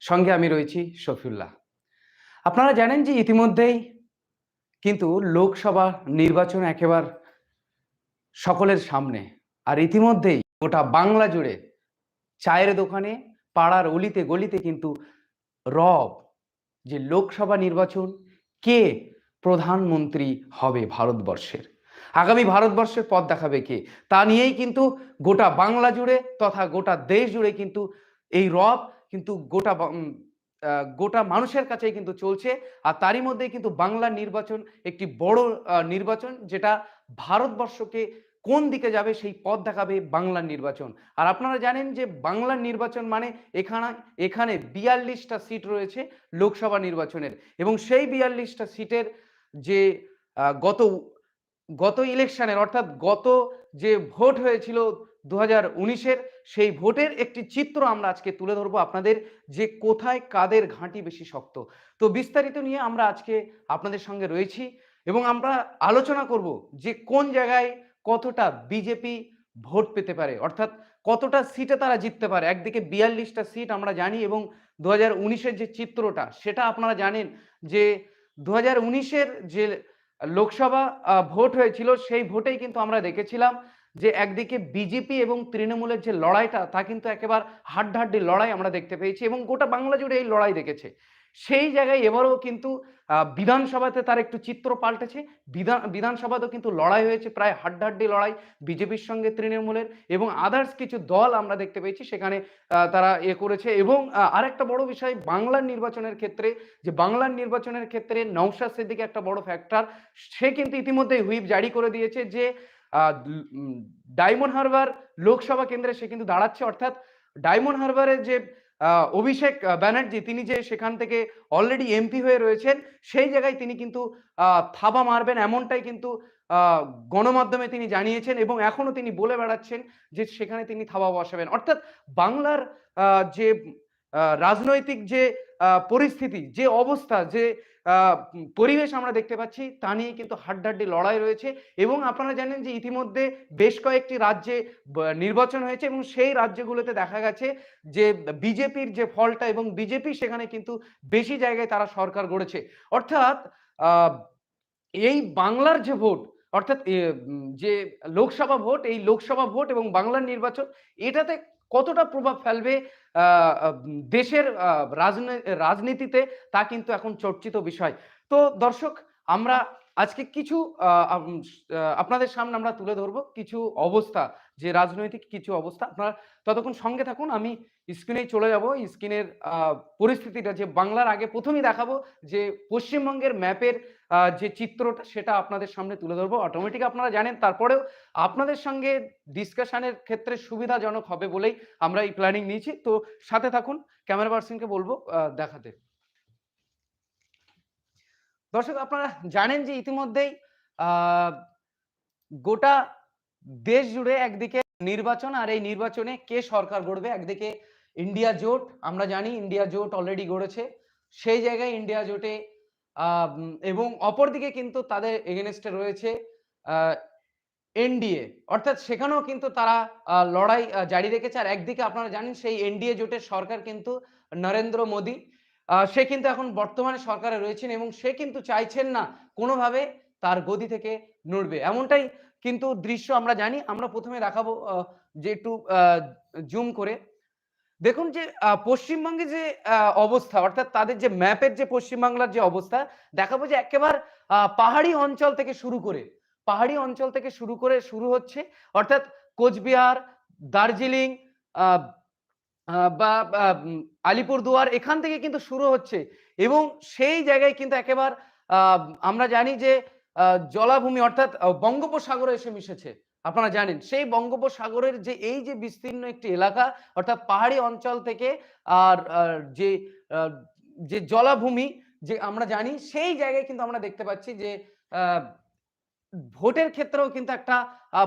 সঙ্গে আমি রয়েছি শফিউল্লাহ। আপনারা জানেন যে ইতিমধ্যেই কিন্তু লোকসভা নির্বাচন একেবারে সকলের সামনে, আর ইতিমধ্যেই গোটা বাংলা জুড়ে চায়ের দোকানে, পাড়ার অলিতে গলিতে কিন্তু রব যে লোকসভা নির্বাচন, কে প্রধানমন্ত্রী হবে ভারতবর্ষের? আগামী ভারতবর্ষের পথ দেখাবে কে? তা নিয়েই কিন্তু গোটা বাংলা জুড়ে তথা গোটা দেশ জুড়ে কিন্তু এই রব কিন্তু গোটা গোটা মানুষের কাছেই কিন্তু চলছে। আর তারই মধ্যে কিন্তু বাংলার নির্বাচন একটি বড় নির্বাচন যেটা ভারতবর্ষকে কোন দিকে যাবে সেই পথ দেখাবে বাংলার নির্বাচন। আর আপনারা জানেন যে বাংলার নির্বাচন মানে এখানে এখানে বিয়াল্লিশটা সিট রয়েছে লোকসভা নির্বাচনের। এবং সেই বিয়াল্লিশটা সিটের যে গত গত ইলেকশনের, অর্থাৎ গত যে ভোট হয়েছিল দু হাজার সেই ভোটের একটি চিত্র আমরা আজকে তুলে ধরবো আপনাদের যে কোথায় কাদের ঘাঁটি বেশি শক্ত। তো বিস্তারিত নিয়ে আমরা আজকে আপনাদের সঙ্গে রয়েছি এবং আমরা আলোচনা করব যে কোন জায়গায় কতটা বিজেপি ভোট পেতে পারে, অর্থাৎ কতটা সিটে তারা জিততে পারে। একদিকে বিয়াল্লিশটা সিট আমরা জানি এবং দু হাজার যে চিত্রটা, সেটা আপনারা জানেন যে দু হাজার যে লোকসভা ভোট হয়েছিল, সেই ভোটেই কিন্তু আমরা দেখেছিলাম যে একদিকে বিজেপি এবং তৃণমূলের যে লড়াইটা, তা কিন্তু একেবারে হাড্ডাহাড্ডি লড়াই আমরা দেখতে পেয়েছি এবং গোটা বাংলা জুড়ে এই লড়াই দেখেছে। সেই জায়গায় এবারও কিন্তু বিধানসভাতে তার একটু চিত্র পাল্টেছে। বিধান, বিধানসভাতেও কিন্তু লড়াই হয়েছে, প্রায় হাড্ডাহাড্ডি লড়াই বিজেপির সঙ্গে তৃণমূলের এবং আদার্স কিছু দল আমরা দেখতে পেয়েছি, সেখানে তারা এ করেছে। এবং আরেকটা বড় বিষয়, বাংলার নির্বাচনের ক্ষেত্রে, যে বাংলার নির্বাচনের ক্ষেত্রে নৌশাদ সিদ্দিকি একটা বড় ফ্যাক্টর সে কিন্তু ইতিমধ্যে হুইপ জারি করে দিয়েছে যে ডায়মন্ড হারবার লোকসভা কেন্দ্রে সে কিন্তু দাঁড়াচ্ছে। অর্থাৎ, ডায়মন্ড হারবারের যে অভিষেক ব্যানার্জি তিনি যে সেখান থেকে অলরেডি এমপি হয়ে রয়েছেন, সেই জায়গায় তিনি কিন্তু থাবা মারবেন এমনটাই কিন্তু গণমাধ্যমে তিনি জানিয়েছেন এবং এখনও তিনি বলে বেড়াচ্ছেন যে সেখানে তিনি থাবা বসাবেন। অর্থাৎ বাংলার যে রাজনৈতিক যে পরিস্থিতি, যে অবস্থা, যে পরিবেশ আমরা দেখতে পাচ্ছি, তা নিয়ে কিন্তু হাড্ডাহাড্ডি লড়াই রয়েছে এবং আপনারা জানেন যে ইতিমধ্যে বেশ কয়েকটি রাজ্যে নির্বাচন হয়েছে এবং সেই রাজ্যগুলোতে দেখা গেছে যে বিজেপির যে ফলটা এবং বিজেপি সেখানে কিন্তু বেশি জায়গায় তারা সরকার গড়েছে। অর্থাৎ এই বাংলার যে ভোট, অর্থাৎ যে লোকসভা ভোট, এই লোকসভা ভোট এবং বাংলার নির্বাচন, এটাতে কতটা প্রভাব ফেলবে দেশের রাজনীতিতে, তা কিন্তু এখন চর্চিত বিষয়। তো দর্শক, আমরা আজকে কিছু আপনাদের সামনে আমরা তুলে ধরবো কিছু অবস্থা, যে রাজনৈতিক কিছু অবস্থা। আপনারা ততক্ষণ সঙ্গে থাকুন, আমি স্ক্রিনেই চলে যাব। স্ক্রিনের পরিস্থিতিটা যে বাংলার আগে প্রথমেই দেখাবো যে পশ্চিমবঙ্গের ম্যাপের যে চিত্রটা সেটা আপনাদের সামনে তুলে ধরবো। অটোমেটিক আপনারা জানেন, তারপরেও আপনাদের সঙ্গে ডিসকাশনের ক্ষেত্রে সুবিধাজনক হবে বলেই আমরা এই প্ল্যানিং নিয়েছি। তো সাথে থাকুন, ক্যামেরা পার্সনকে বলব দেখাতে। দর্শক, আপনারা জানেন যে ইতিমধ্যেই গোটা দেশ জুড়ে একদিকে নির্বাচন আর এই নির্বাচনে কে সরকার গড়বে? একদিকে ইন্ডিয়া জোট। আমরা জানি ইন্ডিয়া জোট অলরেডি গড়েছে। সেই জায়গায় ইন্ডিয়া জোটে এবং অপরদিকে কিন্তু তাদের এগেনস্টে রয়েছে এনডিএ অর্থাৎ সেখানেও কিন্তু তারা লড়াই জারি রেখেছে। আর একদিকে আপনারা জানেন, সেই এনডিএ জোটের সরকার কিন্তু নরেন্দ্র মোদী। সে কিন্তু এখন বর্তমানে সরকারে রয়েছেন এবং সে কিন্তু চাইছেন না কোনোভাবে তার গদি থেকে নড়বে। এমনটাই কিন্তু দৃশ্য আমরা জানি। আমরা প্রথমে দেখাবো যে একটু জুম করে। দেখুন যে পশ্চিমবঙ্গে যে অবস্থা, অর্থাৎ তাদের যে ম্যাপের যে পশ্চিমবাংলার যে অবস্থা, দেখাবো যে একেবারে পাহাড়ি অঞ্চল থেকে শুরু করে, পাহাড়ি অঞ্চল থেকে শুরু করে শুরু হচ্ছে, অর্থাৎ কোচবিহার, দার্জিলিং বা আলিপুরদুয়ার, এখান থেকে কিন্তু শুরু হচ্ছে। এবং সেই জায়গায় কিন্তু একেবারে আমরা জানি যে জলাভূমি, অর্থাৎ বঙ্গোপসাগরে এসে মিশেছে। আপনারা জানেন, সেই বঙ্গোপসাগরের যে এই যে বিস্তীর্ণ একটি এলাকা, অর্থাৎ পাহাড়ি অঞ্চল থেকে আর যে যে জলাভূমি যে আমরা জানি, সেই জায়গায় কিন্তু আমরা দেখতে পাচ্ছি যে ভোটের ক্ষেত্রেও কিন্তু একটা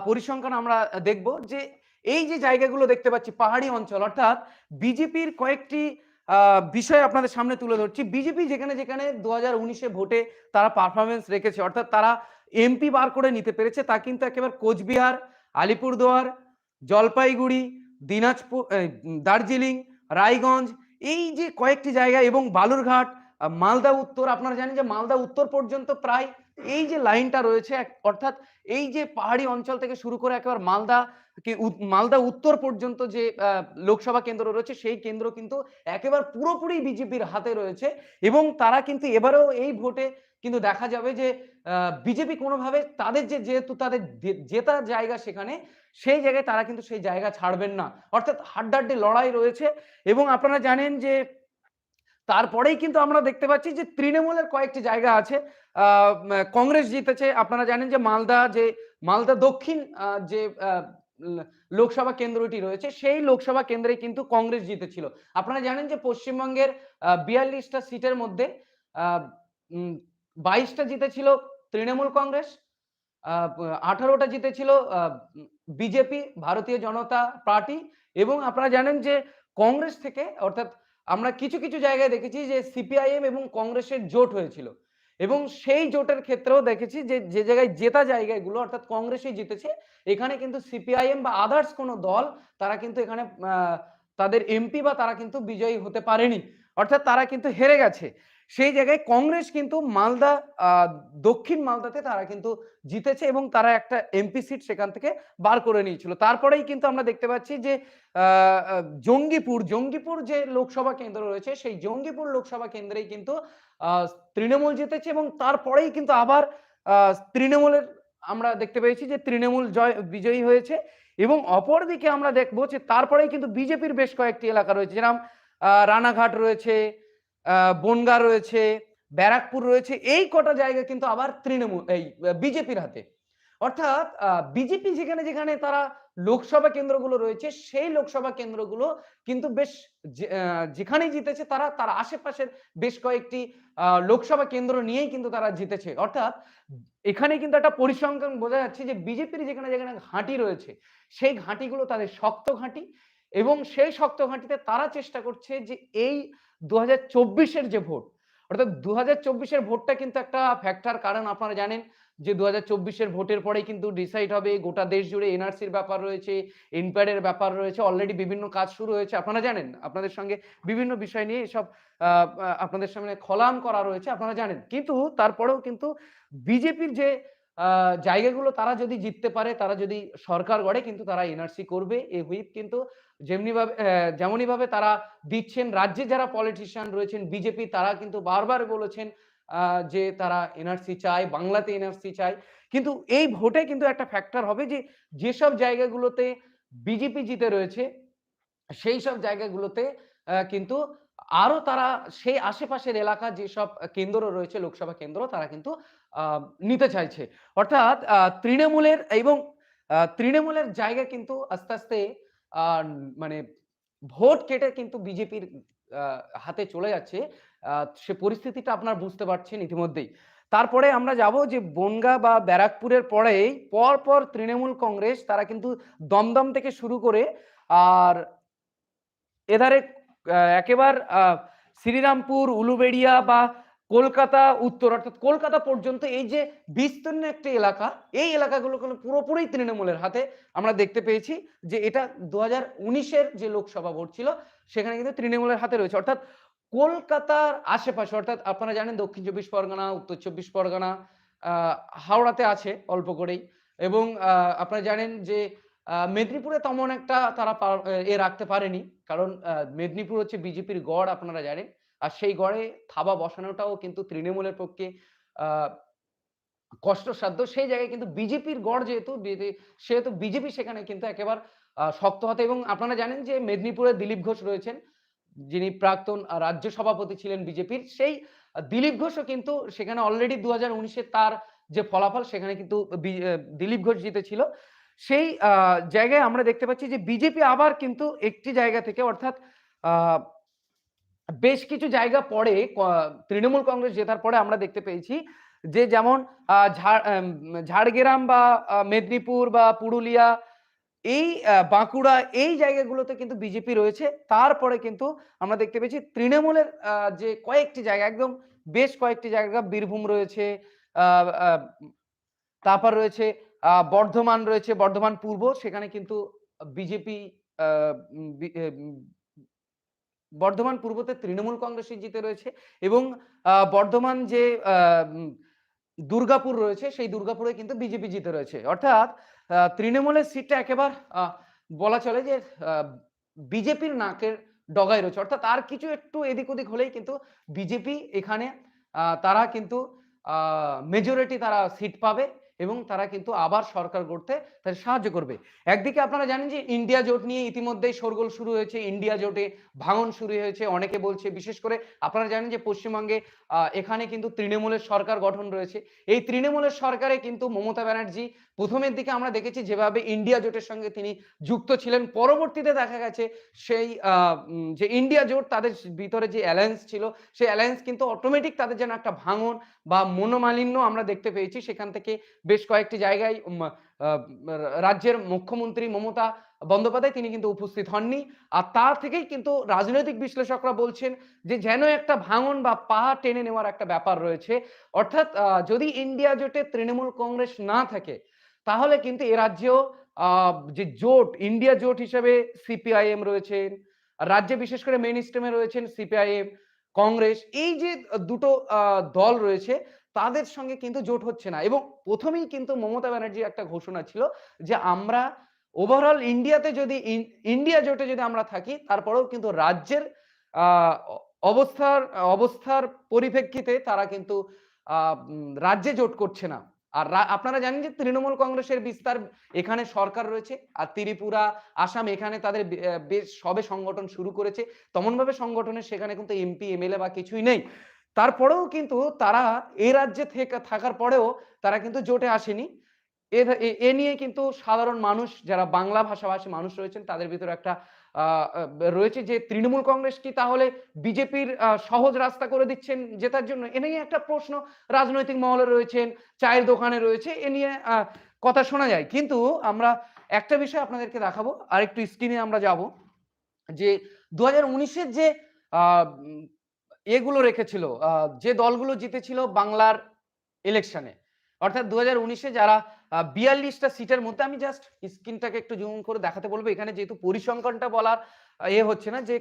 পরিসংখ্যান আমরা দেখব যে, এই যে জায়গাগুলো দেখতে পাচ্ছি পাহাড়ি অঞ্চল, অর্থাৎ বিজেপির কয়েকটি বিষয় আপনাদের সামনে তুলে ধরছি। বিজেপি যেখানে যেখানে দু হাজার উনিশে ভোটে তারা পারফরমেন্স রেখেছে, অর্থাৎ তারা এমপি বার করে নিতে পেরেছে, তা কিন্তু একেবারে কোচবিহার, আলিপুরদুয়ার, জলপাইগুড়ি, দিনাজপুর দার্জিলিং, রায়গঞ্জ, এই যে কয়েকটি জায়গা এবং বালুরঘাট মালদা উত্তর, আপনারা জানেন যে মালদা উত্তর পর্যন্ত প্রায় এই যে লাইনটা রয়েছে অর্থাৎ এই যে পাহাড়ি অঞ্চল থেকে শুরু করে একেবারে মালদা মালদা উত্তর পর্যন্ত যে লোকসভা কেন্দ্র রয়েছে, সেই কেন্দ্র কিন্তু একেবারে পুরোপুরি বিজেপির হাতে রয়েছে এবং তারা কিন্তু এবারেও এই ভোটে কিন্তু দেখা যাবে যে বিজেপি কোনোভাবে তাদের যে, যেহেতু তাদের জেতার জায়গা সেখানে, সেই জায়গায় তারা কিন্তু সেই জায়গা ছাড়বেন না। অর্থাৎ হাড্ডাহাড্ডি লড়াই রয়েছে এবং আপনারা জানেন যে, তারপরেই কিন্তু আমরা দেখতে পাচ্ছি যে, তৃণমূলের কয়েকটি জায়গা আছে। কংগ্রেস জিতেছে। আপনারা জানেন যে, মালদা যে, মালদা দক্ষিণ যে লোকসভা কেন্দ্রটি রয়েছে, সেই লোকসভা কেন্দ্রে কিন্তু কংগ্রেস জিতেছিল। আপনারা জানেন যে পশ্চিমবঙ্গের বিয়াল্লিশটা সিটের মধ্যে বাইশটা জিতেছিল তৃণমূল কংগ্রেস আঠারোটা জিতেছিল বিজেপি, ভারতীয় জনতা পার্টি এবং আপনারা জানেন যে কংগ্রেস থেকে, অর্থাৎ আমরা কিছু কিছু জায়গায় দেখেছি যে সিপিআইএম এবং কংগ্রেসের জোট হয়েছিল। এবং সেই জোটের ক্ষেত্রেও দেখেছি যে যে জায়গায় জেতা জায়গাগুলো, অর্থাৎ কংগ্রেসই জিতেছে, এখানে কিন্তু সিপিআইএম বা আদার্স কোনো দল, তারা কিন্তু এখানে তাদের এমপি বা তারা কিন্তু বিজয়ী হতে পারেনি। অর্থাৎ তারা কিন্তু হেরে গেছে। সেই জায়গায় কংগ্রেস কিন্তু মালদা দক্ষিণ মালদাতে তারা কিন্তু জিতেছে এবং তারা একটা এমপি সিট সেখান থেকে বার করে নিয়েছিল। তারপরেই কিন্তু আমরা দেখতে পাচ্ছি যে জঙ্গিপুর জঙ্গিপুর যে লোকসভা কেন্দ্র রয়েছে, সেই জঙ্গিপুর লোকসভা কেন্দ্রেই কিন্তু তৃণমূল জিতেছে এবং তারপরেই কিন্তু আবার তৃণমূলের আমরা দেখতে পেয়েছি যে তৃণমূল জয়, বিজয়ী হয়েছে এবং অপরদিকে আমরা দেখব যে তারপরেই কিন্তু বিজেপির বেশ কয়েকটি এলাকা রয়েছে। যেরকম রানাঘাট রয়েছে বনগা রয়েছে, ব্যারাকপুর রয়েছে, এই কটা জায়গা কিন্তু আবার তৃণমূল, এই, বিজেপির হাতে। অর্থাৎ বিজেপি যেখানে যেখানে তারা লোকসভা কেন্দ্রগুলো রয়েছে, সেই লোকসভা কেন্দ্রগুলো কিন্তু বেশ যেখানেই জিতেছে তারা তার আশেপাশের বেশ কয়েকটি লোকসভা কেন্দ্র নিয়েই কিন্তু তারা জিতেছে। অর্থাৎ, এখানে কিন্তু একটা পরিসংখ্যান বোঝা যাচ্ছে যে বিজেপির যেখানে যেখানে ঘাঁটি রয়েছে, সেই ঘাঁটিগুলো তাদের শক্ত ঘাঁটি এবং সেই শক্ত ঘাঁটিতে তারা চেষ্টা করছে যে এই দু হাজার যে ভোট, অর্থাৎ দু হাজার ভোটটা কিন্তু একটা ফ্যাক্টর কারণ আপনারা জানেন যে দু হাজার ভোটের পরেই কিন্তু ডিসাইড হবে গোটা দেশ জুড়ে এনআরসির ব্যাপার রয়েছে এনপ্যাডের ব্যাপার রয়েছে অলরেডি বিভিন্ন কাজ শুরু হয়েছে। আপনারা জানেন, আপনাদের সঙ্গে বিভিন্ন বিষয় নিয়ে এসব আপনাদের সামনে খলান করা রয়েছে, আপনারা জানেন। কিন্তু তারপরেও কিন্তু বিজেপির যে জায়গাগুলো তারা যদি জিততে পারে তারা যদি সরকার গড়ে কিন্তু তারা এনআরসি করবে। এই হুইপ কিন্তু যেমনি ভাবে আহ, যেমনই ভাবে তারা দিচ্ছেন রাজ্যে যারা পলিটিশিয়ান রয়েছেন বিজেপি তারা কিন্তু বারবার বলেছেন যে তারা এনআরসি চায় বাংলাতে এনআরসি চায়। কিন্তু এই ভোটে কিন্তু একটা ফ্যাক্টর হবে যে যেসব জায়গাগুলোতে বিজেপি জিতে রয়েছে সেই সব জায়গাগুলোতে কিন্তু আরও তারা সেই আশেপাশের এলাকা যেসব কেন্দ্র রয়েছে, লোকসভা কেন্দ্র, তারা কিন্তু নিতে চাইছে। অর্থাৎ তৃণমূলের এবং তৃণমূলের জায়গা কিন্তু আস্তে আস্তে মানে ভোট কেটে কিন্তু বিজেপির হাতে চলে যাচ্ছে। সে পরিস্থিতিটা আপনার বুঝতে পারছেন ইতিমধ্যেই। তারপরে আমরা যাব যে বনগা বা ব্যারাকপুরের পরেই পর পর তৃণমূল কংগ্রেস, তারা কিন্তু দমদম থেকে শুরু করে, আর এধারে একেবার শ্রীরামপুর, উলুবেড়িয়া বা কলকাতা উত্তর, অর্থাৎ কলকাতা পর্যন্ত এই যে বিস্তীর্ণ একটি এলাকা, এই এলাকাগুলো কিন্তু পুরোপুরি তৃণমূলের হাতে আমরা দেখতে পেয়েছি যে এটা দু হাজার যে লোকসভা ভোট ছিল, সেখানে কিন্তু তৃণমূলের হাতে রয়েছে। অর্থাৎ কলকাতার আশেপাশে, অর্থাৎ আপনারা জানেন দক্ষিণ চব্বিশ পরগনা, উত্তর চব্বিশ পরগনা হাওড়াতে আছে অল্প করেই এবং আপনারা জানেন যে মেদিনীপুরে তেমন একটা তারা এ রাখতে পারেনি। কারণ মেদিনীপুর হচ্ছে বিজেপির গড়, আপনারা জানেন। আর সেই গড়ে থাবা বসানোটাও কিন্তু তৃণমূলের পক্ষে কষ্টসাধ্য। সেই জায়গায় কিন্তু বিজেপির গড় যেহেতু সেহেতু বিজেপি সেখানে কিন্তু একেবারে শক্ত হাতে। এবং আপনারা জানেন যে মেদিনীপুরে দিলীপ ঘোষ রয়েছেন, যিনি প্রাক্তন রাজ্য সভাপতি ছিলেন বিজেপির। সেই দিলীপ ঘোষও কিন্তু সেখানে অলরেডি দু হাজার তার যে ফলাফল, সেখানে কিন্তু দিলীপ ঘোষ জিতেছিল। সেই জায়গায় আমরা দেখতে পাচ্ছি যে বিজেপি আবার কিন্তু একটি জায়গা থেকে অর্থাৎ বেশ কিছু জায়গা পরে তৃণমূল কংগ্রেস জেতার পরে আমরা দেখতে পেয়েছি যে যেমন ঝাড়গ্রাম বা মেদিনীপুর বা পুরুলিয়া, এই বাঁকুড়া এই জায়গাগুলোতে কিন্তু বিজেপি রয়েছে। তারপরে কিন্তু আমরা দেখতে পেয়েছি তৃণমূলের যে কয়েকটি জায়গা, একদম বেশ কয়েকটি জায়গা, বীরভূম রয়েছে তারপর রয়েছে বর্ধমান রয়েছে, বর্ধমান পূর্ব, সেখানে কিন্তু বিজেপি বর্ধমান পূর্বতে তৃণমূল কংগ্রেসই জিতে রয়েছে এবং বর্ধমান যে দুর্গাপুর রয়েছে, সেই দুর্গাপুরে কিন্তু বিজেপি জিতে রয়েছে। অর্থাৎ তৃণমূলের সিটটা একেবারে বলা চলে যে বিজেপির নাকের ডগায় রয়েছে। অর্থাৎ আর কিছু একটু এদিক ওদিক হলেই কিন্তু বিজেপি এখানে তারা কিন্তু মেজরিটি তারা সিট পাবে। এবং তারা কিন্তু আবার সরকার গড়তে তাদের সাহায্য করবে। একদিকে আপনারা জানেন যে ইন্ডিয়া জোট নিয়ে ইতিমধ্যেই শোরগোল শুরু হয়েছে, ইন্ডিয়া জোটে ভাঙন শুরু হয়েছে, অনেকে বলছে, বিশেষ করে আপনারা জানেন যে পশ্চিমবঙ্গে এখানে কিন্তু তৃণমূলের সরকার গঠন রয়েছে। এই তৃণমূলের সরকারে কিন্তু মমতা ব্যানার্জি প্রথমের দিকে আমরা দেখেছি যেভাবে ইন্ডিয়া জোটের সঙ্গে তিনি যুক্ত ছিলেন। পরবর্তীতে দেখা গেছে সেই যে ইন্ডিয়া জোট, তাদের ভিতরে যে অ্যালায়েন্স ছিল, সেই অ্যালায়েন্স কিন্তু অটোমেটিক তাদের যেন একটা ভাঙন বা মনোমালিন্য আমরা দেখতে পেয়েছি। সেখান থেকে বেশ কয়েকটি জায়গায় রাজ্যের মুখ্যমন্ত্রী মমতা বন্দ্যোপাধ্যায় তিনি কিন্তু উপস্থিত হননি। আর তা থেকেই কিন্তু রাজনৈতিক বিশ্লেষকরা বলছেন যে যেন একটা ভাঙন বা পাহা টেনে নেওয়ার একটা ব্যাপার রয়েছে। অর্থাৎ যদি ইন্ডিয়া জোটে তৃণমূল কংগ্রেস না থাকে তাহলে কিন্তু এ রাজ্যেও যে জোট, ইন্ডিয়া জোট হিসেবে সিপিআইএম রয়েছেন, রাজ্যে বিশেষ করে মেইন স্ট্রিমে রয়েছেন সিপিআইএম, কংগ্রেস, এই যে দুটো দল রয়েছে, তাদের সঙ্গে কিন্তু জোট হচ্ছে না। এবং প্রথমেই কিন্তু মমতা ব্যানার্জির একটা ঘোষণা ছিল যে আমরা ওভারঅল ইন্ডিয়াতে যদি ইন্ডিয়া জোটে যদি আমরা থাকি, তারপরেও কিন্তু রাজ্যের অবস্থার অবস্থার পরিপ্রেক্ষিতে তারা কিন্তু রাজ্যে জোট করছে না। আর আপনারা জানেন যে তৃণমূল কংগ্রেসের বিস্তার এখানে সরকার রয়েছে, আর ত্রিপুরা, আসাম এখানে তাদের বেশ সবে সংগঠন শুরু করেছে। তেমনভাবে সংগঠনের সেখানে কিন্তু এমপি, এমএলএ বা কিছুই নেই। তারপরেও কিন্তু তারা এই রাজ্যে থেকে, থাকার পরেও তারা কিন্তু জোটে আসেনি। এ, এ- এ নিয়ে কিন্তু সাধারণ মানুষ, যারা বাংলা ভাষাভাষী মানুষ রয়েছেন, তাদের ভিতরে একটা রয়েছে যে তৃণমূল কংগ্রেস কি তাহলে বিজেপির সহজ রাস্তা করে দিচ্ছেন জেতার জন্য? এ নিয়ে একটা প্রশ্ন রাজনৈতিক মহলে রয়েছেন, চায়ের দোকানে রয়েছে, এ নিয়ে কথা শোনা যায়। কিন্তু আমরা একটা বিষয় আপনাদেরকে দেখাবো আর একটু স্ক্রিনে আমরা যাব যে দু হাজার যে এগুলো রেখেছিল যে দলগুলো জিতেছিল বাংলার ইলেকশনে, অর্থাৎ দু হাজার যারা বিয়াল্লিশটা সিটের মধ্যে আমি জাস্ট স্ক্রিনটাকে একটু জুম করে দেখাতে বলব। এখানে যেহেতু পরিসংখ্যানটা বলার এ হচ্ছে না যে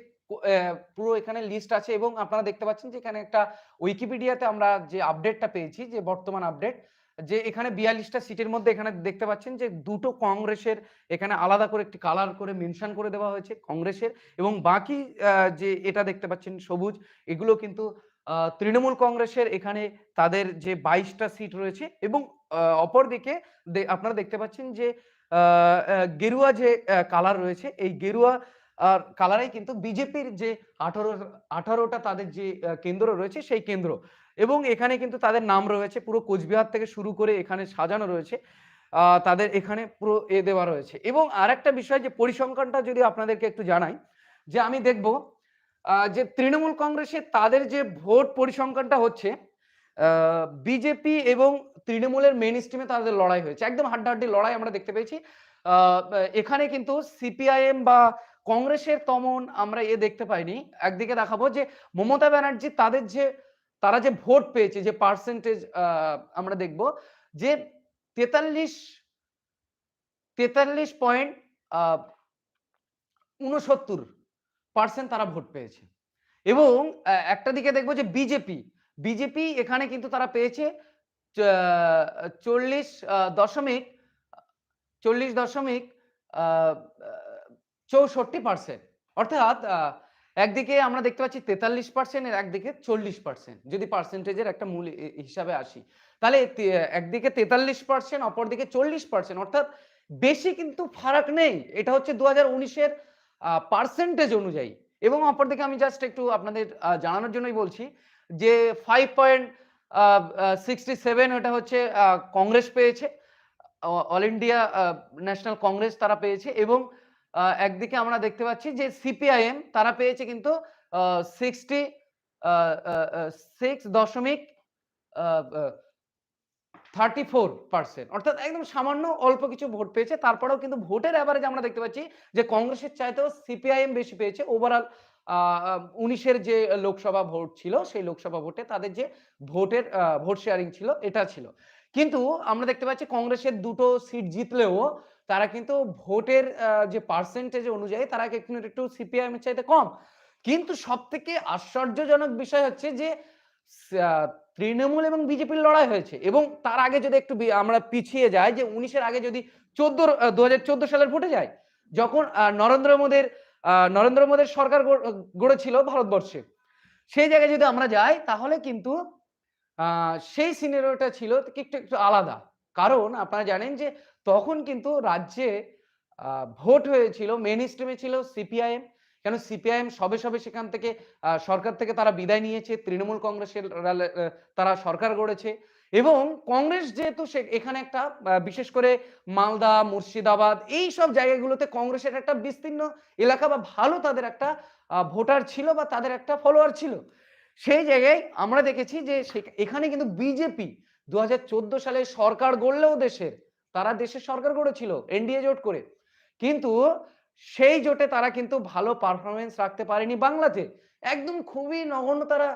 পুরো এখানে লিস্ট আছে এবং আপনারা দেখতে পাচ্ছেন যে এখানে একটা উইকিপিডিয়াতে আমরা যে আপডেটটা পেয়েছি, যে বর্তমান আপডেট যে এখানে বিয়াল্লিশটা সিটের মধ্যে এখানে দেখতে পাচ্ছেন যে দুটো কংগ্রেসের এখানে আলাদা করে একটি কালার করে মেনশন করে দেওয়া হয়েছে কংগ্রেসের এবং বাকি যে এটা দেখতে পাচ্ছেন সবুজ, এগুলো কিন্তু তৃণমূল কংগ্রেসের এখানে তাদের যে বাইশটা সিট রয়েছে এবং অপরদিকে আপনারা দেখতে পাচ্ছেন যে গেরুয়া যে কালার রয়েছে, এই গেরুয়া আর কালারেই কিন্তু বিজেপির যে আঠারো, আঠারোটা তাদের যে কেন্দ্র রয়েছে সেই কেন্দ্র এবং এখানে কিন্তু তাদের নাম রয়েছে, পুরো কোচবিহার থেকে শুরু করে এখানে সাজানো রয়েছে তাদের এখানে পুরো এ দেওয়া রয়েছে এবং আরেকটা বিষয় যে পরিসংখ্যানটা যদি আপনাদেরকে একটু জানাই, যে আমি দেখব যে তৃণমূল কংগ্রেসে তাদের যে ভোট পরিসংখ্যানটা হচ্ছে বিজেপি এবং তৃণমূলের মেন স্ট্রিমে তাদের লড়াই হয়েছে। একদম হাড্ডাহাড্ডি লড়াই আমরা দেখতে পেয়েছি। এখানে কিন্তু সিপিআইএম বা কংগ্রেসের তমন আমরা এ দেখতে পাইনি। একদিকে দেখাবো যে মমতা ব্যানার্জি তাদের যে, তারা যে ভোট পেয়েছে, যে পার্সেন্টেজ আমরা দেখব যে তেতাল্লিশ তেতাল্লিশ পয়েন্ট উনসত্তর পার্সেন্ট তারা ভোট পেয়েছে। এবং একটা দিকে দেখব যে বিজেপি বিজেপি এখানে কিন্তু তারা পেয়েছে চল্লিশ দশমিক চল্লিশ দশমিক চৌষট্টি পার্সেন্ট অর্থাৎ একদিকে আমরা দেখতে পাচ্ছি তেতাল্লিশ পার্সেন্ট এর একদিকে চল্লিশ পার্সেন্ট যদি পার্সেন্টেজের একটা মূল হিসাবে আসি, তাহলে একদিকে তেতাল্লিশ পার্সেন্ট অপরদিকে চল্লিশ পার্সেন্ট অর্থাৎ বেশি কিন্তু ফারাক নেই। এটা হচ্ছে দু হাজার উনিশের পার্সেন্টেজ অনুযায়ী। এবং অপরদিকে আমি জাস্ট একটু আপনাদের জানানোর জন্যই বলছি যে ফাইভ পয়েন্ট সিক্সটি সেভেন ওটা হচ্ছে কংগ্রেস পেয়েছে। অল ইন্ডিয়া ন্যাশনাল কংগ্রেস তারা পেয়েছে এবং একদিকে আমরা দেখতে পাচ্ছি যে সিপিআইএম তারা পেয়েছে কিন্তু সিক্সটি সিক্স দশমিক থার্টি ফোর পার্সেন্ট অর্থাৎ একদম সামান্য অল্প কিছু ভোট পেয়েছে। তারপরেও কিন্তু ভোটের অ্যাভারেজ আমরা দেখতে পাচ্ছি যে কংগ্রেসের চাইতেও সিপিআইএম বেশি পেয়েছে। ওভারঅল উনিশের যে লোকসভা ভোট ছিল, সেই লোকসভা ভোটে তাদের যে ভোটের ভোট শেয়ারিং ছিল, এটা ছিল। কিন্তু আমরা দেখতে পাচ্ছি কংগ্রেসের দুটো সিট জিতলেও তারা কিন্তু ভোটের যে পার্সেন্টেজ অনুযায়ী তারা একটু একটু সিপিআইএম এর চাইতে কম। কিন্তু সব থেকে আশ্চর্যজনক বিষয় হচ্ছে যে তৃণমূল এবং বিজেপির লড়াই হয়েছে এবং তার আগে যদি একটু আমরা পিছিয়ে যাই যে উনিশের আগে যদি চোদ্দ দু হাজার চোদ্দ সালের ভোটে যায়, যখন নরেন্দ্র মোদীর নরেন্দ্র মোদীর সরকার গড়- গড়েছিল ভারতবর্ষে, সেই জায়গায় যদি আমরা যাই, তাহলে কিন্তু সেই সিনারিওটা ছিল একটু একটু আলাদা। কারণ আপনারা জানেন যে তখন কিন্তু রাজ্যে ভোট হয়েছিল মেন স্ট্রিমে ছিল সিপিআইএম কেন সিপিআইএম সবে সবে সেখান থেকে সরকার থেকে তারা বিদায় নিয়েছে, তৃণমূল কংগ্রেসের তারা সরকার গড়েছে এবং কংগ্রেস যেহেতু সে- এখানে একটা বিশেষ করে মালদা, মুর্শিদাবাদ এই সব জায়গাগুলোতে কংগ্রেসের একটা বিস্তীর্ণ এলাকা বা ভালো তাদের একটা ভোটার ছিল বা তাদের একটা ফলোয়ার ছিল। সেই জায়গায় আমরা দেখেছি যে এখানে কিন্তু বিজেপি দু হাজার চোদ্দ সালে সরকার গড়লেও দেশের, তারা দেশের সরকার গড়েছিল, এনডিএ জোট করে। কিন্তু সেই জোটে তারা কিন্তু ভালো পারফরমেন্স রাখতে পারেনি বাংলাতে। একদম খুবই নগণ্য তারা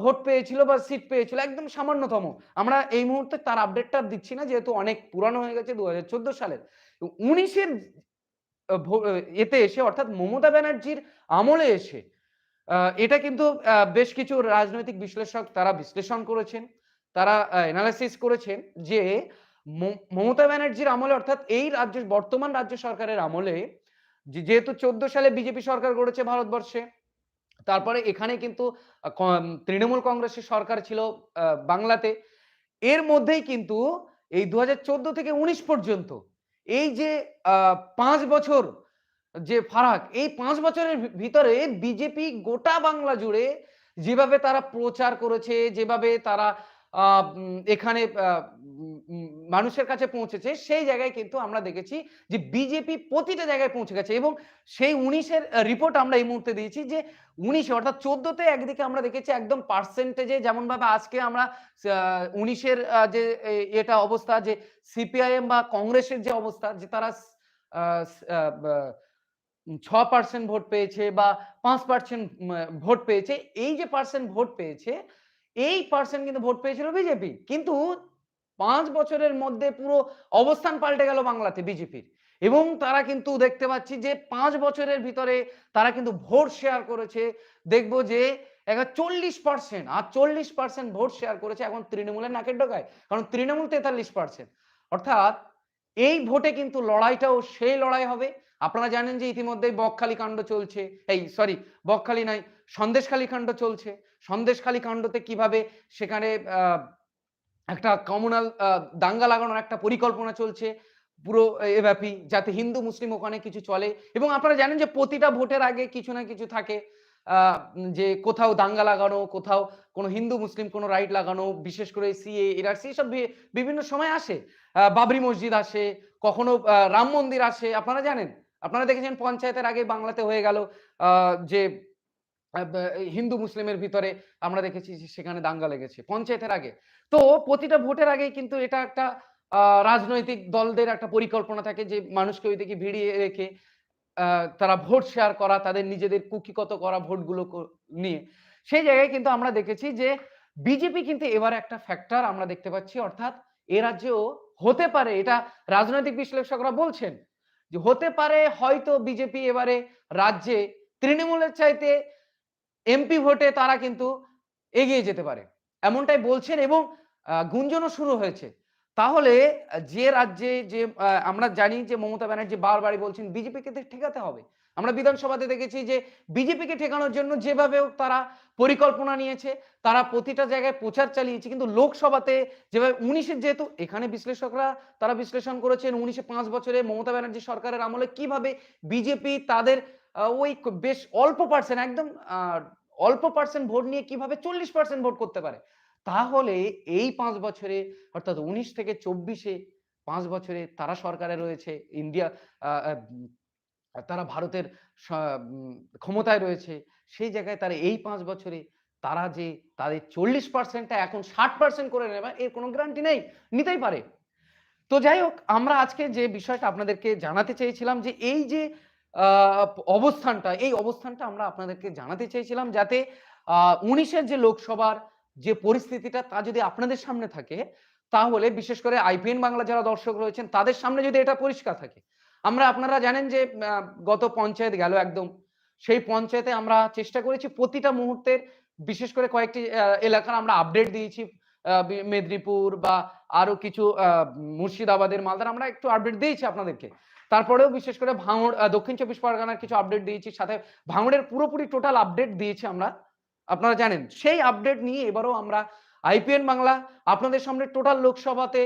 ভোট পেয়েছিল বা সিট পেয়েছিল, একদম সামান্যতম। আমরা এই মুহূর্তে তার আপডেটটা দিচ্ছি না, যেহেতু অনেক পুরানো হয়ে গেছে দু হাজার চোদ্দ সালের। উনিশের এতে এসে অর্থাৎ মমতা ব্যানার্জির আমলে এসে এটা কিন্তু বেশ কিছু রাজনৈতিক বিশ্লেষক তারা বিশ্লেষণ করেছেন, তারা অ্যানালাইসিস করেছেন যে মমতা ব্যানার্জির আমলে অর্থাৎ এই রাজ্য বর্তমান রাজ্য সরকারের আমলে যেহেতু চোদ্দ সালে বিজেপি সরকার গড়েছে ভারতবর্ষে, তারপরে এখানে কিন্তু তৃণমূল কংগ্রেসের সরকার ছিল বাংলাতে। এর মধ্যেই কিন্তু এই দু হাজার চোদ্দ থেকে উনিশ পর্যন্ত এই যে পাঁচ বছর যে ফারাক, এই পাঁচ বছরের ভিতরে বিজেপি গোটা বাংলা জুড়ে যেভাবে তারা প্রচার করেছে, যেভাবে তারা এখানে মানুষের কাছে পৌঁছেছে, সেই জায়গায় কিন্তু আমরা দেখেছি যে বিজেপি প্রতিটা জায়গায় পৌঁছে গেছে এবং সেই উনিশের রিপোর্ট আমরা এই মুহূর্তে দিয়েছি যে উনিশে, অর্থাৎ চোদ্দতে একদিকে আমরা দেখেছি একদম পার্সেন্টেজে যেমন ভাবে আজকে আমরা উনিশের যে এটা অবস্থা, যে সিপিআইএম বা কংগ্রেসের যে অবস্থা, যে তারা ছ পার্সেন্ট ভোট পেয়েছে বা পাঁচ পার্সেন্ট ভোট পেয়েছে, এই যে পার্সেন্ট ভোট পেয়েছে, এই পার্সেন্ট কিন্তু ভোট পেয়েছিল বিজেপি। কিন্তু পাঁচ বছরের মধ্যে পুরো অবস্থান পাল্টে গেল বাংলাতে, বিজেপির। এবং তারা কিন্তু দেখতে পাচ্ছি যে পাঁচ বছরের ভিতরে তারা কিন্তু ভোট শেয়ার করেছে। দেখব যে এখন চল্লিশ পার্সেন্ট আর চল্লিশ পার্সেন্ট ভোট শেয়ার করেছে এখন তৃণমূলের নাকের ডগায়। কারণ তৃণমূল তেতাল্লিশ পার্সেন্ট অর্থাৎ এই ভোটে কিন্তু লড়াইটাও সেই লড়াই হবে। আপনারা জানেন যে ইতিমধ্যেই বকখালি কাণ্ড চলছে। এই সরি বকখালি নাই সন্দেশখালী কাণ্ড চলছে। সন্দেশখালী কাণ্ডতে কীভাবে সেখানে একটা কমনাল দাঙ্গা লাগানোর একটা পরিকল্পনা চলছে পুরো এব্যাপী, যাতে হিন্দু, মুসলিম ওখানে কিছু চলে। এবং আপনারা জানেন যে প্রতিটা ভোটের আগে কিছু না কিছু থাকে যে কোথাও দাঙ্গা লাগানো, কোথাও কোনো হিন্দু, মুসলিম কোনো রাইট লাগানো, বিশেষ করে সিএ এনআরসি সব বি- বিভিন্ন সময় আসে। বাবরি মসজিদ আসে, কখনো রাম মন্দির আসে, আপনারা জানেন? আপনারা দেখেছেন পঞ্চায়েতের আগে বাংলাতে হয়ে গেল যে হিন্দু মুসলিমের ভিতরে আমরা দেখেছি সেখানে দাঙ্গা লেগেছে পঞ্চায়েতের আগে। তো প্রতিটা ভোটের আগেই কিন্তু এটা একটা রাজনৈতিক দলদের একটা পরিকল্পনা থাকে যে মানুষকে ওই দিকে ভিড়িয়ে রেখে তারা ভোট শেয়ার করা, তাদের নিজেদের কুকিগত করা ভোটগুলো নিয়ে। সেই জায়গায় কিন্তু আমরা দেখেছি যে বিজেপি কিন্তু এবার একটা ফ্যাক্টর আমরা দেখতে পাচ্ছি, অর্থাৎ এ রাজ্যেও হতে পারে, এটা রাজনৈতিক বিশ্লেষকরা বলছেন, যে হতে পারে হয়তো বিজেপি এবারে রাজ্যে তৃণমূলের চাইতে এমপি ভোটে তারা কিন্তু এগিয়ে যেতে পারে। এমনটাই বলছেন এবং গুঞ্জনও শুরু হয়েছে। তাহলে, যে রাজ্যে যে আমরা জানি যে মমতা ব্যানার্জি বারবারই বলছেন বিজেপিকে ঠেকাতে হবে। আমরা বিধানসভাতে দেখেছি যে বিজেপিকে ঠেকানোর জন্য যেভাবে তারা পরিকল্পনা নিয়েছে, তারা প্রতিটা জায়গায় প্রচার চালিয়েছে, কিন্তু লোকসভাতে যেভাবে উনিশের যেহেতু এখানে বিশ্লেষকরা তারা বিশ্লেষণ করেছেন উনিশে পাঁচ বছরে মমতা ব্যানার্জি সরকারের আমলে কীভাবে বিজেপি তাদের ওই বেশ অল্প পার্সেন্ট একদম অল্প পার্সেন্ট ভোট নিয়ে কীভাবে চল্লিশ পার্সেন্ট ভোট করতে পারে? তাহলে এই পাঁচ বছরে, অর্থাৎ উনিশ থেকে চব্বিশে পাঁচ বছরে তারা সরকারে রয়েছে, ইন্ডিয়া তারা ভারতের ক্ষমতায় রয়েছে, সেই জায়গায় তারা এই পাঁচ বছরে তারা যে তাদের চল্লিশ পার্সেন্টটা এখন ষাট পার্সেন্ট করে নেবে, এর কোনো গ্যারান্টি নেই, নিতেই পারে। তো যাই হোক, আমরা আজকে যে বিষয়টা আপনাদেরকে জানাতে চেয়েছিলাম যে এই যে অবস্থানটা, এই অবস্থানটা আমরা আপনাদেরকে জানাতে চেয়েছিলাম যাতে উনিশের যে লোকসভার যে পরিস্থিতিটা তা যদি আপনাদের সামনে থাকে, তাহলে বিশেষ করে আইপিএন বাংলা যারা দর্শক রয়েছেন, তাদের সামনে যদি এটা পরিষ্কার থাকে। আমরা আপনারা জানেন যে গত পঞ্চায়েত গেল একদম। সেই পঞ্চায়েতে আমরা চেষ্টা করেছি প্রতিটা মুহূর্তের বিশেষ করে কয়েকটি এলাকার আমরা আপডেট দিয়েছি মেদিনীপুর বা আরও কিছু মুর্শিদাবাদের মালদার আমরা একটু আপডেট দিয়েছি আপনাদেরকে। তারপরেও বিশেষ করে ভাঙড় দক্ষিণ চব্বিশ পরগনার কিছু আপডেট দিয়েছি, সাথে ভাঙড়ের পুরোপুরি টোটাল আপডেট দিয়েছি আমরা। আপনারা জানেন, সেই আপডেট নিয়ে এবারও আমরা আইপিএন বাংলা আপনাদের সামনে টোটাল লোকসভাতে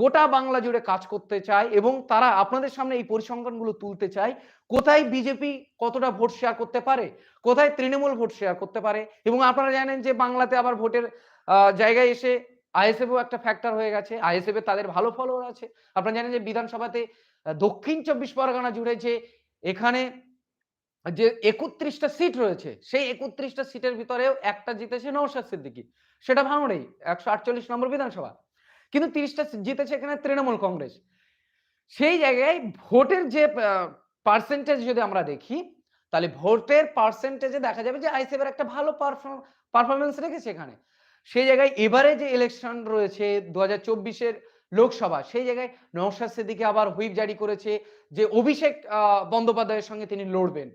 গোটা বাংলা জুড়ে কাজ করতে চায় এবং তারা আপনাদের সামনে এই পরিসংখ্যানগুলো তুলতে চায়, কোথায় বিজেপি কতটা ভোট শেয়ার করতে পারে, কোথায় তৃণমূল ভোট শেয়ার করতে পারে এবং আপনারা জানেন যে বাংলাতে আবার ভোটের জায়গায় এসে আইএসএফও একটা ফ্যাক্টর হয়ে গেছে। আইএসএফ এর তাদের ভালো ফলোয়ার আছে। আপনারা জানেন যে বিধানসভাতে দক্ষিণ চব্বিশ পরগনা জুড়ে যে এখানে যে একত্রিশটা সিট রয়েছে, সেই একত্রিশটা সিটের ভিতরেও একটা জিতেছে নৌশাদ সিদ্দিকী। সেটা ভাঙড়েই একশো আটচল্লিশ নম্বর বিধানসভা। কিন্তু তিরিশটা জিতেছে এখানে তৃণমূল কংগ্রেস। সেই জায়গায় ভোটের যে পার্সেন্টেজ যদি আমরা দেখি, তাহলে ভোটের পার্সেন্টেজে দেখা যাবে যে আইসিএফ এর একটা ভালো পারফরমেন্স রেখেছে এখানে। সেই জায়গায় এবারে যে ইলেকশন রয়েছে দু হাজার চব্বিশের লোকসভা, সেই জায়গায় নওশাদ সিদ্দিকী আবার হুইপ জারি করেছে যে অভিষেক বন্দ্যোপাধ্যায়ের সঙ্গে তিনি লড়বেন।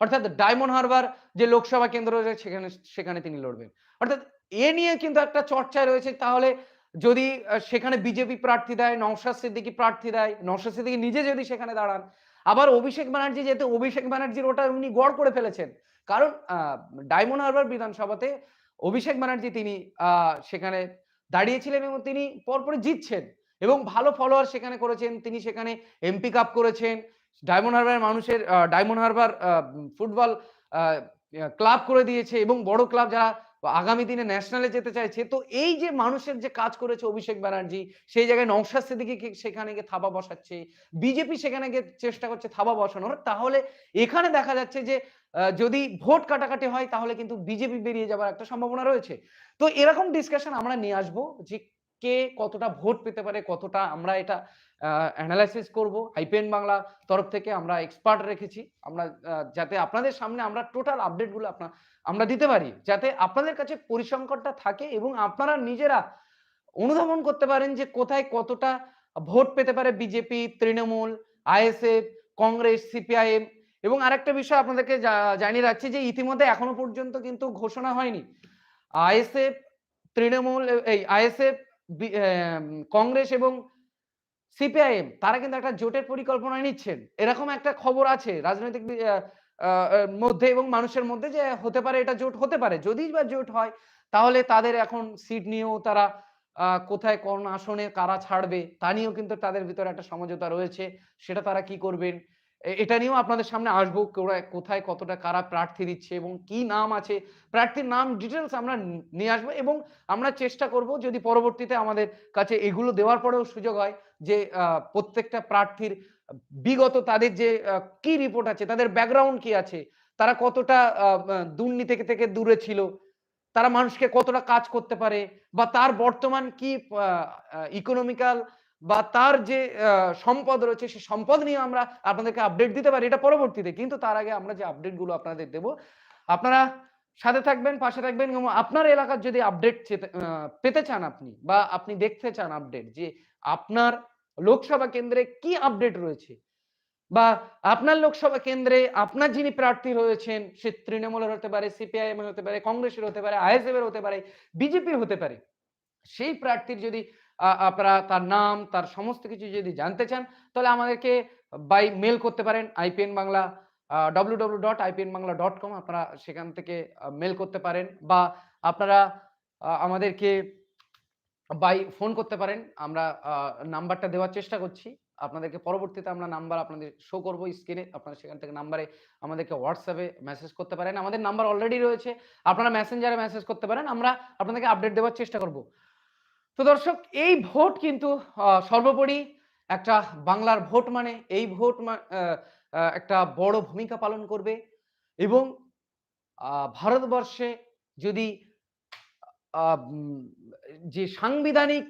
অর্থাৎ ডায়মন্ড হারবার যে লোকসভা কেন্দ্র রয়েছে, সেখানে সেখানে তিনি লড়বেন। অর্থাৎ এ নিয়ে কিন্তু একটা চর্চায় রয়েছে। তাহলে যদি সেখানে বিজেপি প্রার্থী দেয়, নওশাদ সিদ্দিকী প্রার্থী দেয়, নওশাদ সিদ্দিকী নিজে যদি সেখানে দাঁড়ান, আবার অভিষেক ব্যানার্জি যেহেতু, অভিষেক ব্যানার্জির ওটা উনি গড় করে ফেলেছেন। কারণ ডায়মন্ড হারবার বিধানসভাতে অভিষেক ব্যানার্জি তিনি সেখানে দাঁড়িয়েছিলেন এবং তিনি পরপরই জিতছেন এবং ভালো ফলোয়ার সেখানে করেছেন। তিনি সেখানে এমপি কাপ করেছেন। ডায়মন্ড হারবার মানুষের ডায়মন্ড হারবার ফুটবল ক্লাব করে দিয়েছে এবং বড় ক্লাব যারা আগামী দিনে ন্যাশনালে যেতে চাইছে, তো এই যে মানুষের যে কাজ করেছে অভিষেক ব্যানার্জি, সেই জায়গায় নওশাদ সিদ্দিকি সেখানে গিয়ে থাবা বসাচ্ছে, বিজেপি সেখানে গিয়ে চেষ্টা করছে থাবা বসানোর, তাহলে এখানে দেখা যাচ্ছে যে যদি ভোট কাটাকাটি হয় তাহলে কিন্তু বিজেপি বেরিয়ে যাবার একটা সম্ভাবনা রয়েছে। তো এরকম ডিসকাশন আমরা নিয়ে আসব যে কে কতটা ভোট পেতে পারে, কতটা আমরা এটা অ্যানালাইসিস করব। আইপিএন বাংলা তরফ থেকে আমরা এক্সপার্ট রেখেছি। আমরা যাতে আপনাদের সামনে আমরা টোটাল আপডেটগুলো আপনার আমরা দিতে পারি। যাতে আপনাদের কাছে পরিসংখ্যানটা থাকে এবং আপনারা নিজেরা অনুধাবন করতে পারেন যে কোথায় কতটা ভোট পেতে পারে BJP, Trinamool ISF Congress CPIM এবং আরেকটা বিষয় আপনাদেরকে জানিয়ে রাখছি যে ইতিমধ্যে এখনও পর্যন্ত কিন্তু ঘোষণা হয়নি। আইএসএফ তৃণমূল, এই আইএসএফ কংগ্রেস এবং সিপিআইএম, তারা কিন্তু একটা জোটের পরিকল্পনা নিচ্ছেন। এরকম একটা খবর আছে রাজনৈতিক মধ্যে এবং মানুষের মধ্যে যে হতে পারে এটা জোট হতে পারে। যদি বা জোট হয়, তাহলে তাদের এখন সিট নিয়েও তারা কোথায় কোন আসনে কারা ছাড়বে তা নিয়েও কিন্তু তাদের ভিতরে একটা সমঝোতা রয়েছে। সেটা তারা কি করবেন? এটা নিয়েও আপনাদের সামনে আসব কোরা- কোথায় কতটা কারা প্রার্থী দিচ্ছে এবং কি নাম আছে। প্রার্থীর নাম ডিটেলস আমরা নিয়ে আসব এবং আমরা চেষ্টা করব যদি পরবর্তীতে আমাদের কাছে এগুলো দেওয়ার পরেও সুযোগ হয় যে প্রত্যেকটা প্রার্থীর বিগত তাদের যে কি রিপোর্ট আছে, তাদের ব্যাকগ্রাউন্ড কি আছে, তারা কতটা দুর্নীতি থেকে দূরে ছিল, তারা মানুষকে কতটা কাজ করতে পারে বা তার বর্তমান কি ইকোনমিক্যাল বা তার যে সম্পদ রয়েছে সেই সম্পদ নিয়ে আমরা আপনাদেরকে আপডেট দিতে পারি এটা পরবর্তীতে। কিন্তু তার আগে আমরা যে আপডেটগুলো আপনাদের দেব, আপনারা সাথে থাকবেন, পাশে থাকবেন এবং আপনার এলাকার যদি আপডেট পেতে চান আপনি বা আপনি দেখতে চান আপডেট যে আপনার লোকসভা কেন্দ্রে কি আপডেট রয়েছে বা আপনার লোকসভা কেন্দ্রে আপনার যিনি প্রার্থী রয়েছেন, সে তৃণমূলের হতে পারে সিপিআইএম হতে পারে, কংগ্রেসের হতে পারে আইএসএফ এর হতে পারে বিজেপির হতে পারে, সেই প্রার্থীর যদি আপনারা তার নাম, তার সমস্ত কিছু যদি জানতে চান, তাহলে আমাদেরকে বাই মেল করতে পারেন IPN Bangla W W dot IPN Bangla dot com আপনারা সেখান থেকে মেল করতে পারেন বা আপনারা আমাদেরকে বাই ফোন করতে পারেন। আমরা নাম্বারটা দেওয়ার চেষ্টা করছি। আপনাদেরকে পরবর্তীতে আমরা নাম্বার আপনাদের শো করব স্ক্রিনে আপনারা সেখান থেকে নাম্বারে আমাদেরকে হোয়াটসঅ্যাপে মেসেজ করতে পারেন। আমাদের নাম্বার অলরেডি রয়েছে। আপনারা মেসেঞ্জারে মেসেজ করতে পারেন। আমরা আপনাদেরকে আপডেট দেওয়ার চেষ্টা করব। তো দর্শক, এই ভোট কিন্তু সর্বোপরি একটা বাংলার ভোট মানে এই ভোট একটা বড় ভূমিকা পালন করবে এবং ভারতবর্ষে যদি যে সাংবিধানিক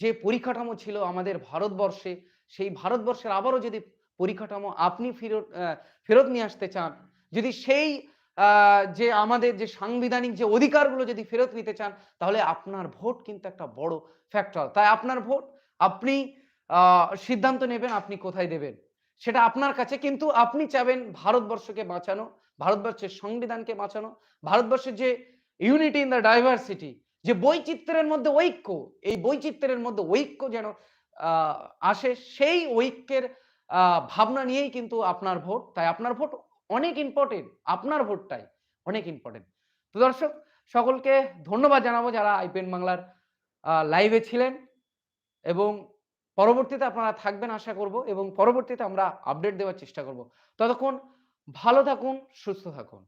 যে পরিকাঠামো ছিল আমাদের ভারতবর্ষে, সেই ভারতবর্ষের আবারও যদি পরিকাঠামো আপনি ফেরত ফেরত নিয়ে আসতে চান, যদি সেই যে আমাদের যে সাংবিধানিক যে অধিকারগুলো যদি ফেরত নিতে চান, তাহলে আপনার ভোট কিন্তু একটা বড় ফ্যাক্টর তাই আপনার ভোট, আপনি সিদ্ধান্ত নেবেন আপনি কোথায় দেবেন। সেটা আপনার কাছে, কিন্তু আপনি চাবেন ভারতবর্ষকে বাঁচানো, ভারতবর্ষের সংবিধানকে বাঁচানো, ভারতবর্ষের যে ইউনিটি ইন দ্য ডাইভার্সিটি যে বৈচিত্র্যের মধ্যে ঐক্য, এই বৈচিত্র্যের মধ্যে ঐক্য যেন আসে, সেই ঐক্যের ভাবনা নিয়েই কিন্তু আপনার ভোট। তাই আপনার ভোট অনেক ইম্পর্টেন্ট আপনার ভোটটাই অনেক ইম্পর্টেন্ট তো দর্শক, সকলকে ধন্যবাদ জানাব যারা আইপিএন বাংলার লাইভে ছিলেন এবং পরবর্তীতে আপনারা থাকবেন আশা করব এবং পরবর্তীতে আমরা আপডেট দেওয়ার চেষ্টা করব। ততক্ষণ ভালো থাকুন, সুস্থ থাকুন।